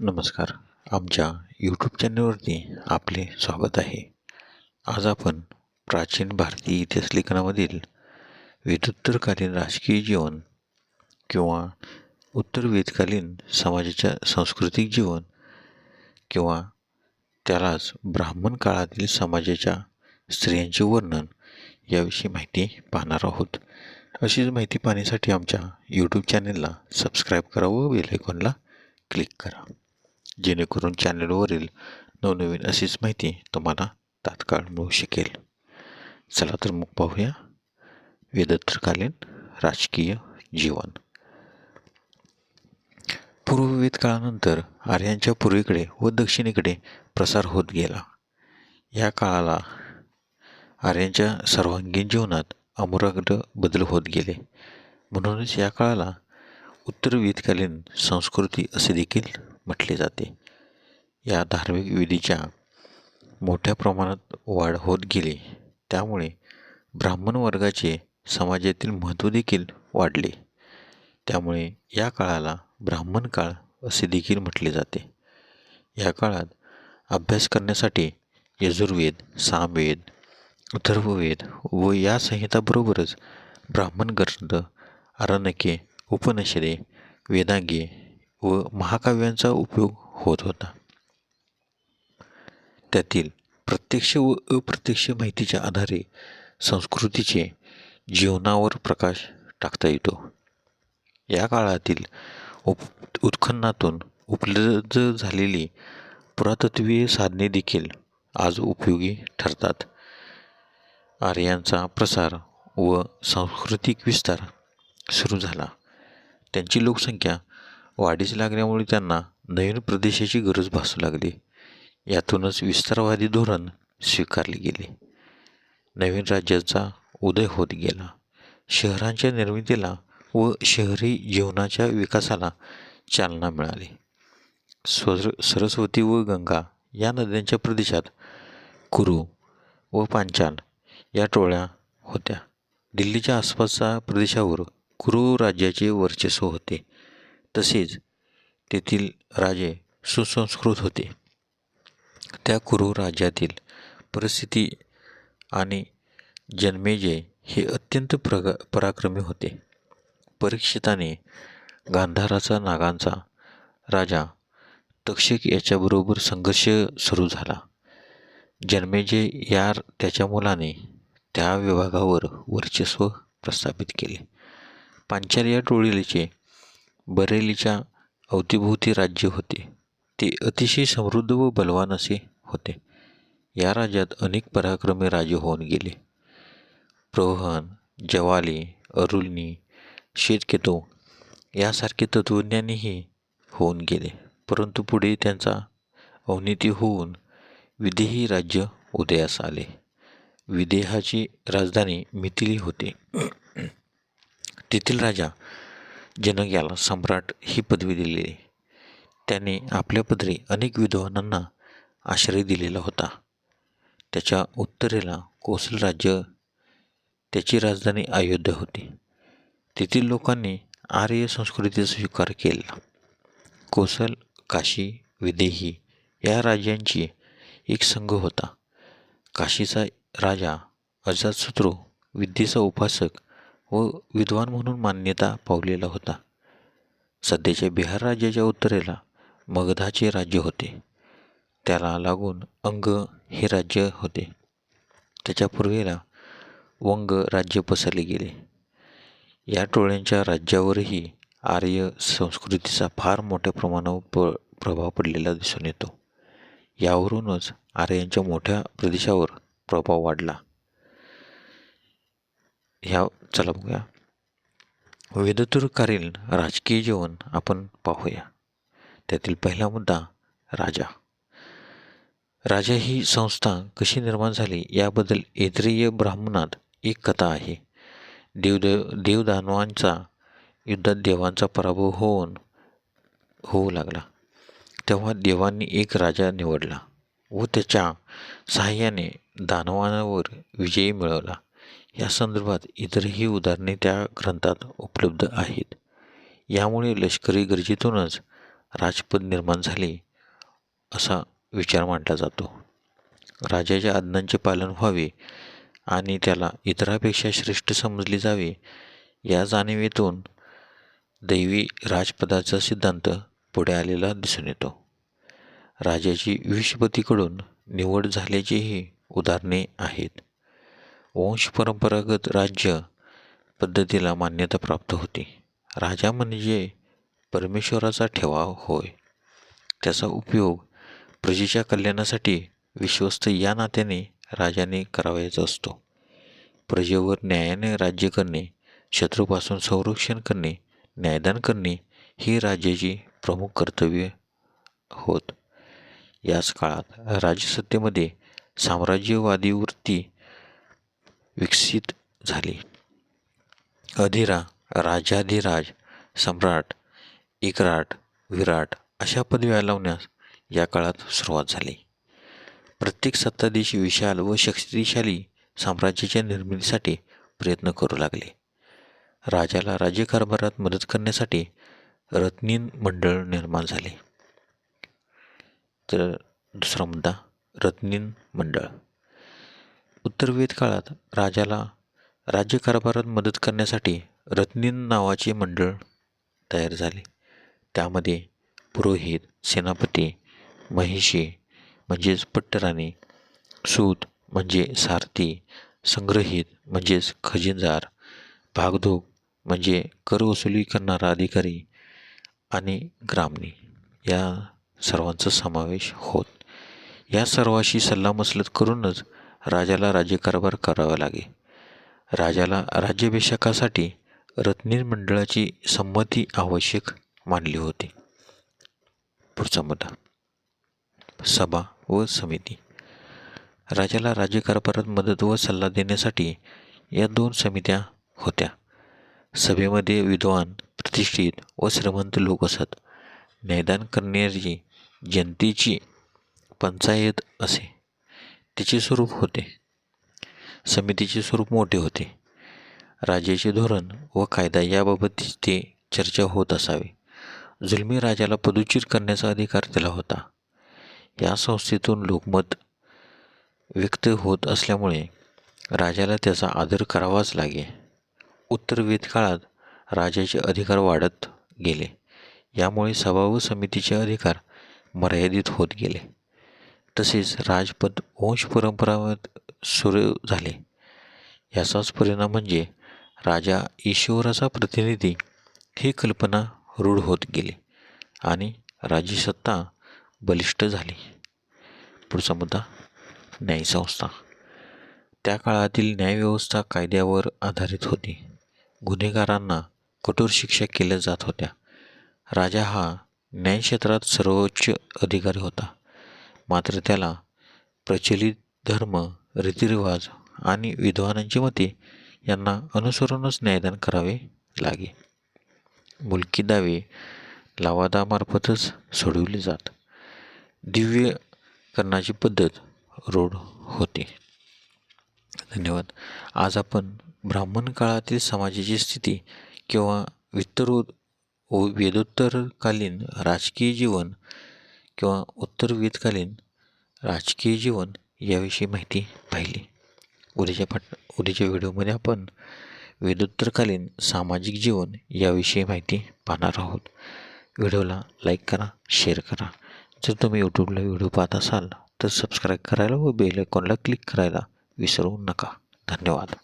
नमस्कार. आमच्या यूट्यूब चॅनलवरती आपले स्वागत आहे. आज आपण प्राचीन भारतीय इतिहास लेखनामधील वेदोत्तरकालीन राजकीय जीवन किंवा उत्तर वेदकालीन समाजाच्या सांस्कृतिक जीवन किंवा त्यालाच ब्राह्मण काळातील समाजाच्या स्त्रियांचे वर्णन याविषयी माहिती पाहणार आहोत. अशीच माहिती पाहण्यासाठी आमच्या यूट्यूब चॅनलला सबस्क्राईब करा व बेल क्लिक करा. जेणेकरून चॅनलवरील नवनवीन अशीच माहिती तुम्हाला तात्काळ मिळू शकेल. चला तर मग पाहूया. वेदत्रकालीन राजकीय जीवन. पूर्ववेद काळानंतर आर्यांच्या पूर्वेकडे व दक्षिणेकडे प्रसार होत गेला. या काळाला आर्यांच्या सर्वांगीण जीवनात अमूराग्र बदल होत गेले. म्हणूनच या काळाला उत्तर वेदकालीन संस्कृती असे देखील म्हटले जाते. या धार्मिक विधीच्या मोठ्या प्रमाणात वाढ होत गेली. त्यामुळे ब्राह्मण वर्गाचे समाजातील महत्त्व देखील वाढले. त्यामुळे या काळाला ब्राह्मण काळ असे देखील म्हटले जाते. या काळात अभ्यास करण्यासाठी यजुर्वेद सामवेद अथर्ववेद व या संहिताबरोबरच ब्राह्मण ग्रंथ आरण्यके उपनिषदे वेदांगे व महाकाव्यांचा उपयोग होत होता. त्यातील प्रत्यक्ष व अप्रत्यक्ष माहितीच्या आधारे संस्कृतीचे जीवनावर प्रकाश टाकता येतो. या काळातील उप उत्खननातून उपलब्ध झालेली पुरातत्वीय साधने देखील आज उपयोगी ठरतात. आर्यांचा प्रसार व सांस्कृतिक विस्तार सुरू झाला. त्यांची लोकसंख्या वाढीस लागल्यामुळे त्यांना नवीन प्रदेशाची गरज भासू लागली. यातूनच विस्तारवादी धोरण स्वीकारले गेले. नवीन राज्याचा उदय होत गेला. शहरांच्या निर्मितीला व शहरी जीवनाच्या विकासाला चालना मिळाली. स्वर सरस्वती व गंगा या नद्यांच्या प्रदेशात कुरू व पांचाल या टोळ्या होत्या. दिल्लीच्या आसपासच्या प्रदेशावर कुरु राज्याचे वर्चस्व होते. तसेच तेथील राजे सुसंस्कृत होते. त्या कुरु राज्यातील परिस्थिती आणि जन्मेजय हे अत्यंत प्रग पराक्रमी होते. परीक्षिताने गांधाराचा नागांचा राजा तक्षक याच्याबरोबर संघर्ष सुरू झाला. जन्मेजय या त्याच्या मुलाने त्या विभागावर वर्चस्व प्रस्थापित केले. पांचाल या टोळीचे बरेलीच्या अवतीभोवती राज्य होते. ते अतिशय समृद्ध व बलवान असे होते. या राज्यात अनेक पराक्रमी राजे होऊन गेले. प्रोहन जवाली अरुलनी शेतकेतो यासारखे तत्त्वज्ञानीही होऊन गेले. परंतु पुढे त्यांचा अवनीती होऊन विदेही राज्य उदयास आले. विदेहाची राजधानी मिथिली होती. तेथील राजा ज्यानं याला सम्राट ही पदवी दिलेली त्याने आपल्या पदरी अनेक विद्वानांना आश्रय दिलेला होता. त्याच्या उत्तरेला कोसल राज्य त्याची राजधानी अयोध्या होती. तेथील लोकांनी आर्य संस्कृतीचा स्वीकार केला. कोसल काशी विदेही या राज्यांची एक संघ होता. काशीचा राजा अजातशत्रू विद्येचा उपासक व विद्वान म्हणून मान्यता पावलेला होता. सध्याच्या बिहार राज्याच्या उत्तरेला मगधाचे राज्य होते. त्याला लागून अंग हे राज्य होते. त्याच्या पूर्वेला वंग राज्य पसरले गेले. या टोळ्यांच्या राज्यावरही आर्य संस्कृतीचा फार मोठ्या प्रमाणावर प प्रभाव पडलेला दिसून येतो. यावरूनच आर्यांच्या मोठ्या प्रदेशावर प्रभाव वाढला. ह्या चला बघूया. वेदतुरकालीन राजकीय जीवन आपण पाहूया. त्यातील पहिला मुद्दा राजा. राजा ही संस्था कशी निर्माण झाली याबद्दल ऐत्रेय ब्राह्मणात एक कथा आहे. देवदेव देवदानवांचा युद्धात देवांचा पराभव होऊन होऊ लागला. तेव्हा देवांनी एक राजा निवडला व त्याच्या सहाय्याने दानवांवर विजयी मिळवला. या संदर्भात इतरही उदाहरणे त्या ग्रंथात उपलब्ध आहेत. यामुळे लष्करी गरजेतूनच राजपद निर्माण झाले असा विचार मांडला जातो. राजाच्या आज्ञांचे पालन व्हावे आणि त्याला इतरापेक्षा श्रेष्ठ समजले जावे या जाणीवेतून दैवी राजपदाचा सिद्धांत पुढे आलेला दिसून येतो. राजाची विषपतीकडून निवड झाल्याचीही उदाहरणे आहेत. वंशपरंपरागत राज्य पद्धतीला मान्यता प्राप्त होती. राजा म्हणजे परमेश्वराचा ठेवा होय. त्याचा उपयोग प्रजेच्या कल्याणासाठी विश्वस्त या नात्याने राजाने करावयाचा असतो. प्रजेवर न्यायाने राज्य करणे शत्रूपासून संरक्षण करणे न्यायदान करणे ही राज्याची प्रमुख कर्तव्ये होत. याच काळात राजसत्तेमध्ये साम्राज्यवादी वृत्ती विकसित झाली. अधिरा राजाधिराज सम्राट इकराट विराट अशा पदव्या लावण्यास या काळात सुरुवात झाली. प्रत्येक सत्ताधीश विशाल व शक्तिशाली साम्राज्याच्या निर्मितीसाठी प्रयत्न करू लागले. राजाला राज्यकारभारात मदत करण्यासाठी रत्नीन मंडळ निर्माण झाले. तर दुसरा मुद्दा रत्नीन मंडळ. उत्तरवेद काळात राजाला राज्यकारभारात मदत करण्यासाठी रत्नीन नावाचे मंडळ तयार झाले. त्यामध्ये पुरोहित सेनापती महिषी म्हणजेच पट्टराणी सूत म्हणजे सारथी संग्रहित म्हणजेच खजिनदार भागधोक म्हणजे कर वसुली करणारा अधिकारी आणि ग्रामणी या सर्वांचा समावेश होत. या सर्वाशी सल्लामसलत करूनच राजाला राज्यकारभार करावा लागे. राजाला राज्याभिषेकासाठी रत्नीर मंडळाची संमती आवश्यक मानली होती. पुढचा मुद्दा. सभा व समिती. राजाला राज्यकारभारात मदत व सल्ला देण्यासाठी या दोन समित्या होत्या. सभेमध्ये विद्वान प्रतिष्ठित व श्रीमंत लोक असत. न्यायदान करणारी जनतेची पंचायत असे. तिचे स्वरूप होते. समितीचे स्वरूप मोठे होते. राजाचे धोरण व कायदा याबाबत ते चर्चा होत असावी. जुलमी राजाला पदुचित करण्याचा अधिकार दिला होता. या संस्थेतून लोकमत व्यक्त होत असल्यामुळे राजाला त्याचा आदर करावाच लागे. उत्तर वेद काळात राजाचे अधिकार वाढत गेले. यामुळे सभा व समितीचे अधिकार मर्यादित होत गेले. तसेच राजपद वंश परंपरागत सुरू झाले. याचाच परिणाम म्हणजे राजा ईश्वराचा प्रतिनिधी ही कल्पना रूढ होत गेली आणि राजसत्ता बलिष्ठ झाली. पुढचा मुद्दा न्यायसंस्था. त्या काळातील न्यायव्यवस्था कायद्यावर आधारित होती. गुन्हेगारांना कठोर शिक्षा केल्या जात होत्या. राजा हा न्यायक्षेत्रात सर्वोच्च अधिकारी होता. मात्र त्याला प्रचलित धर्म रीतिरिवाज आणि विद्वानांची मते यांना अनुसरूनच न्यायदान करावे लागे. मुलकी दावे लावादामार्फतच सोडविले जात. दिव्य करण्याची पद्धत रूढ होती. धन्यवाद. आज आपण ब्राह्मण काळातील समाजाची स्थिती किंवा वित्तरो वेदोत्तरकालीन राजकीय जीवन किंवा उत्तर वेदकालीन राजकीय जीवन याविषयी माहिती पाहिली. उद्याच्या पाठ उद्याच्या व्हिडिओमध्ये आपण वेदोत्तरकालीन सामाजिक जीवन याविषयी माहिती पाहणार आहोत. व्हिडिओला लाईक करा शेअर करा. जर तुम्ही यूट्यूबला व्हिडिओ पाहत असाल तर सबस्क्राईब करायला व बेल आयकॉनला क्लिक करायला विसरू नका. धन्यवाद.